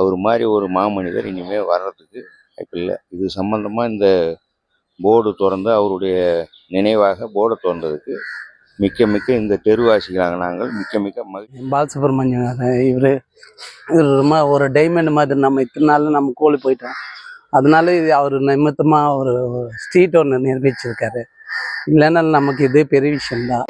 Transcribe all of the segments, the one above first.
அவர் மாதிரி ஒரு மாமனிதர் இனிமேல் வர்றதுக்கு வாய்ப்பு இல்லை. இது சம்மந்தமாக இந்த போர்டு திறந்து அவருடைய நினைவாக போர்டை திறந்ததுக்கு மிக்க மிக்க இந்த தெருவாசிகளாக நாங்கள் மிக்க மிக்க மகிழ்ச்சி. பாலசுப்ரமணியம் இவர் இவர் ரொம்ப ஒரு டைமண்ட் மாதிரி நம்ம இத்தனை நாள் நம்ம கோழி போயிட்டோம். அதனால இது அவர் நிமித்தமாக ஒரு ஸ்ட்ரீட் ஒன்று நிர்வகிச்சிருக்காரு இல்லைன்னா நமக்கு இது பெரிய விஷயம்தான்.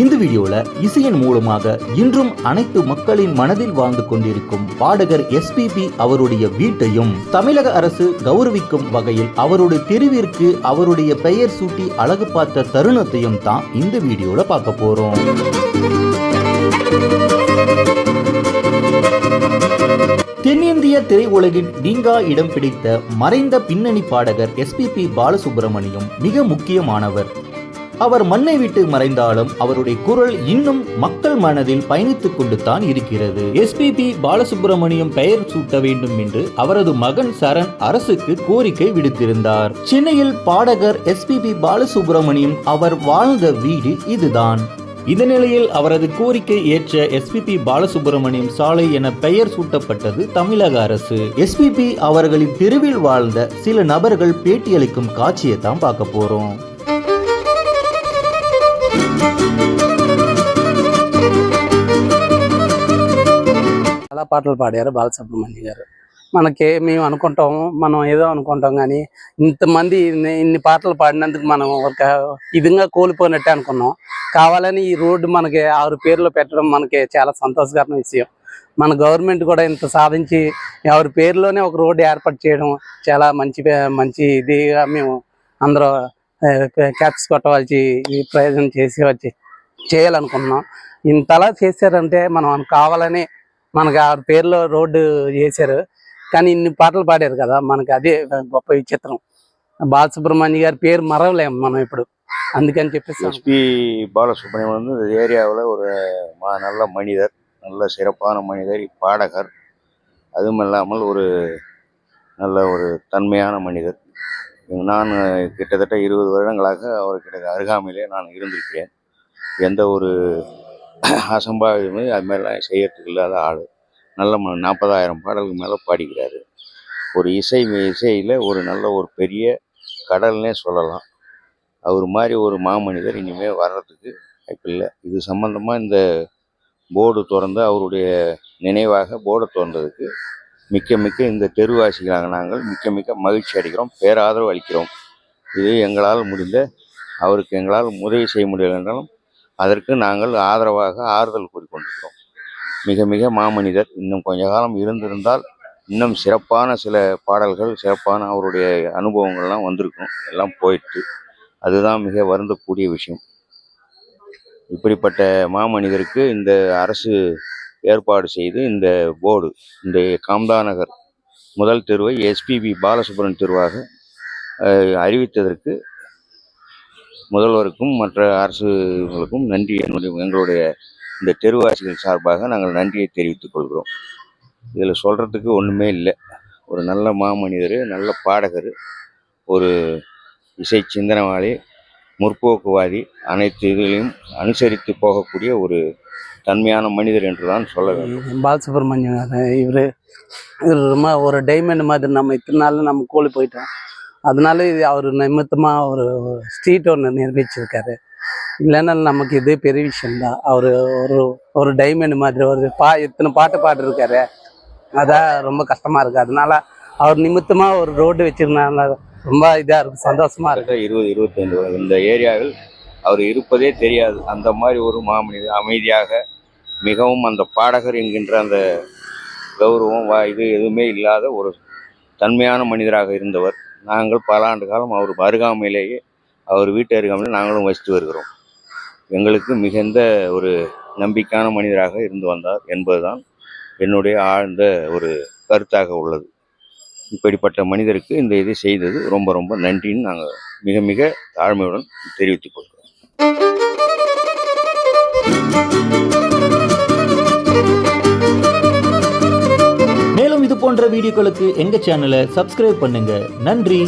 இந்த வீடியோல இசையின் மூலமாக இன்றும் அனைத்து மக்களின் மனதில் வாழ்ந்து கொண்டிருக்கும் பாடகர் எஸ்பிபி அவருடைய வீட்டையும் தமிழக அரசு கௌரவிக்கும் வகையில் அவருடைய தெருவிற்கு அவருடைய பெயர் சூட்டி அழகு பார்த்த தருணத்தையும் தான் இந்த வீடியோல பார்க்க போறோம். தென்னிந்திய திரையுலகின் நீங்கா இடம் பிடித்த மறைந்த பின்னணி பாடகர் எஸ்பிபி பாலசுப்ரமணியம் மிக முக்கியமானவர். அவர் மண்ணை விட்டு மறைந்தாலும் அவருடைய குரல் இன்னும் மக்கள் மனதில் பயணித்துக் கொண்டு தான் இருக்கிறது எஸ்பிபி பாலசுப்ரமணியம் பெயர் சூட்ட வேண்டும் என்று அவரது மகன் சரண் அரசுக்கு கோரிக்கை விடுத்திருந்தார். சென்னையில் பாடகர் எஸ்பிபி பாலசுப்ரமணியம் அவர் வாழ்ந்த வீடு இதுதான். இந்த நிலையில் அவரது கோரிக்கை ஏற்ற எஸ்பிபி பாலசுப்ரமணியம் சாலை என பெயர் சூட்டப்பட்டது தமிழக அரசு. எஸ்பிபி அவர்களின் தெருவில் வாழ்ந்த சில நபர்கள் பேட்டியளிக்கும் காட்சியை தான் பார்க்க போறோம். చాలా పాటలు పాడారు బాలసుబ్రహ్మణ్యం గారు. మనకి మేము అనుకుంటాం మనం ఏదో అనుకుంటాం కానీ ఇంతమంది ఇన్ని ఇన్ని పాటలు పాడినందుకు మనం ఒక విధంగా కోల్పోయినట్టే అనుకున్నాం. కావాలని ఈ రోడ్డు మనకి ఆరు పేర్లు పెట్టడం మనకి చాలా సంతోషకరమైన విషయం. మన గవర్నమెంట్ కూడా ఇంత సాధించి ఎవరి పేరులోనే ఒక రోడ్డు ఏర్పాటు చేయడం చాలా మంచి మంచి ఇదిగా మేము అందరూ క్యాప్స్ కొట్టవలసి ఈ ప్రయోజనం చేసి వచ్చి చేయాలనుకుంటున్నాం ఇంతలా చేశారంటే మనం కావాలని మనకి ఆ పేరులో రోడ్డు చేశారు కానీ ఇన్ని పాటలు పాడారు కదా మనకి అదే గొప్ప విచిత్రం బాలసుబ్రహ్మణ్య గారి పేరు మరవలేము మనం ఇప్పుడు అందుకని చెప్పేసి எஸ்பி பாலசுப்ரமணியம் வந்து இந்த ஏரியாவில் ஒரு மா- நல்ல மனிதர் நல்ல சிறப்பான மனிதர் பாடகர் அதுவும் இல்லாமல் ஒரு நல்ல ஒரு தன்மையான மனிதர் நான் கிட்டத்தட்ட இருபது வருடங்களாக அவர்கிட்ட அருகாமையிலே நான் இருந்திருக்கிறேன். எந்த ஒரு அசம்பாவிதமே அது மாதிரிலாம் செய்யறதுக்கு இல்லாத ஆள். நல்ல ம நாற்பதாயிரம் பாடலுக்கு மேலே பாடிக்கிறாரு. ஒரு இசை இசையில் ஒரு நல்ல ஒரு பெரிய கடல்னே சொல்லலாம். அவர் மாதிரி ஒரு மாமனிதர் இனிமேல் வர்றதுக்கு வாய்ப்பு இல்லை. இது சம்மந்தமாக இந்த போர்டு திறந்து அவருடைய நினைவாக போர்டை திறந்ததுக்கு மிக்க மிக்க இந்த தெருவாசிகளாக நாங்கள் மிக்க மிக்க மகிழ்ச்சி அடைகிறோம் பேராதரவு அளிக்கிறோம். இது எங்களால் முடிந்த அவருக்கு எங்களால் உதவி செய்ய முடியலை என்றாலும் அதற்கு நாங்கள் ஆதரவாக ஆறுதல் கூறிக்கொண்டிருக்கிறோம். மிக மிக மாமனிதர் இன்னும் கொஞ்ச காலம் இருந்திருந்தால் இன்னும் சிறப்பான சில பாடல்கள் சிறப்பான அவருடைய அனுபவங்கள்லாம் வந்திருக்கும். எல்லாம் போயிட்டு அதுதான் மிக வருந்தக்கூடிய விஷயம். இப்படிப்பட்ட மாமனிதருக்கு இந்த அரசு ஏற்பாடு செய்து இந்த போர்டு இந்த காம்தா நகர் முதல் தெருவை எஸ்பிபி பாலசுப்ரமணிய தெருவாக அறிவித்ததற்கு முதல்வருக்கும் மற்ற அரசுகளுக்கும் நன்றி. என்னுடைய எங்களுடைய இந்த தெருவாசிகள் சார்பாக நாங்கள் நன்றியை தெரிவித்துக் கொள்கிறோம். இதில் சொல்கிறதுக்கு ஒன்றுமே இல்லை. ஒரு நல்ல மாமனிதர் நல்ல பாடகர் ஒரு இசை சிந்தனவாளி முற்போக்குவாதி அனைத்து இதுகளையும் அனுசரித்து போகக்கூடிய ஒரு தன்மையான மனிதர் என்று தான் சொல்ல வேண்டும். பாலசுப்ரமணியம் இவர் இவர் ரொம்ப ஒரு டைமண்ட் மாதிரி நம்ம இத்தனை நாள் நம்ம கோழி போயிட்டோம். அதனால இது அவர் நிமித்தமாக ஒரு ஸ்ட்ரீட் ஒன்று நிர்வகிச்சிருக்காரு இல்லைன்னா நமக்கு இது பெரிய விஷயம்தான். அவர் ஒரு ஒரு டைமண்ட் மாதிரி ஒரு பா இத்தனை பாட்டு பாடிருக்காரு. அதான் ரொம்ப கஷ்டமா இருக்கு. அதனால அவர் நிமித்தமா ஒரு ரோடு வச்சிருந்தாங்க ரொம்ப இதா இருக்கு சந்தோஷமா இருக்கு கிட்டத்தட்ட இருபது இருபத்தைந்து இந்த ஏரியாவில் அவர் இருப்பதே தெரியாது. அந்த மாதிரி ஒரு மாமனிதர் அமைதியாக மிகவும் அந்த பாடகர் என்கின்ற அந்த கௌரவம் வா இது எதுவுமே இல்லாத ஒரு தன்மையான மனிதராக இருந்தவர். நாங்கள் பல ஆண்டு காலம் அவர் அருகாமையிலேயே அவர் வீட்டு அருகாமையில் நாங்களும் வசித்து வருகிறோம். எங்களுக்கு மிகுந்த ஒரு நம்பிக்கையான மனிதராக இருந்து வந்தார் என்பதுதான் என்னுடைய ஆழ்ந்த ஒரு கருத்தாக உள்ளது. இப்படிப்பட்ட மனிதருக்கு இந்த இதை செய்தது ரொம்ப ரொம்ப நன்றின்னு நாங்கள் மிக மிக தாழ்மையுடன் தெரிவித்துக் கொள்கிறோம். போன்ற வீடியோக்களுக்கு எங்க சேனலை சப்ஸ்கிரைப் பண்ணுங்க. நன்றி.